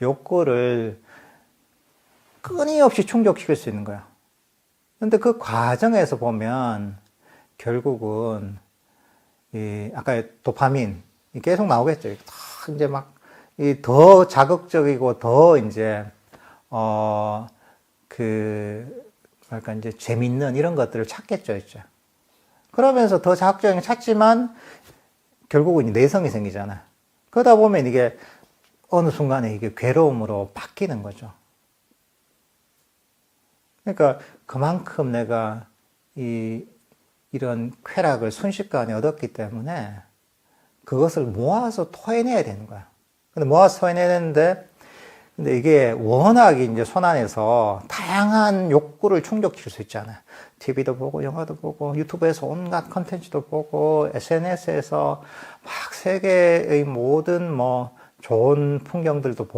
욕구를 끊임없이 충족시킬 수 있는 거야. 근데 그 과정에서 보면 결국은 이 아까 도파민 이 계속 나오겠죠. 다 이제 막 이 더 자극적이고 더 이제 어그 뭐랄까 이제 재밌는 이런 것들을 찾겠죠, 이제. 그러면서 더 자극적인 걸 찾지만 결국은 이제 내성이 생기잖아. 그러다 보면 이게 어느 순간에 이게 괴로움으로 바뀌는 거죠. 그러니까 그만큼 내가 이 이런 쾌락을 순식간에 얻었기 때문에 그것을 모아서 토해내야 되는 거야. 근데 모아서 토해내야 되는데 근데 이게 워낙 이제 손안에서 다양한 욕구를 충족시킬 수 있잖아요. TV도 보고, 영화도 보고, 유튜브에서 온갖 컨텐츠도 보고, SNS에서 막 세계의 모든 뭐 좋은 풍경들도 보고,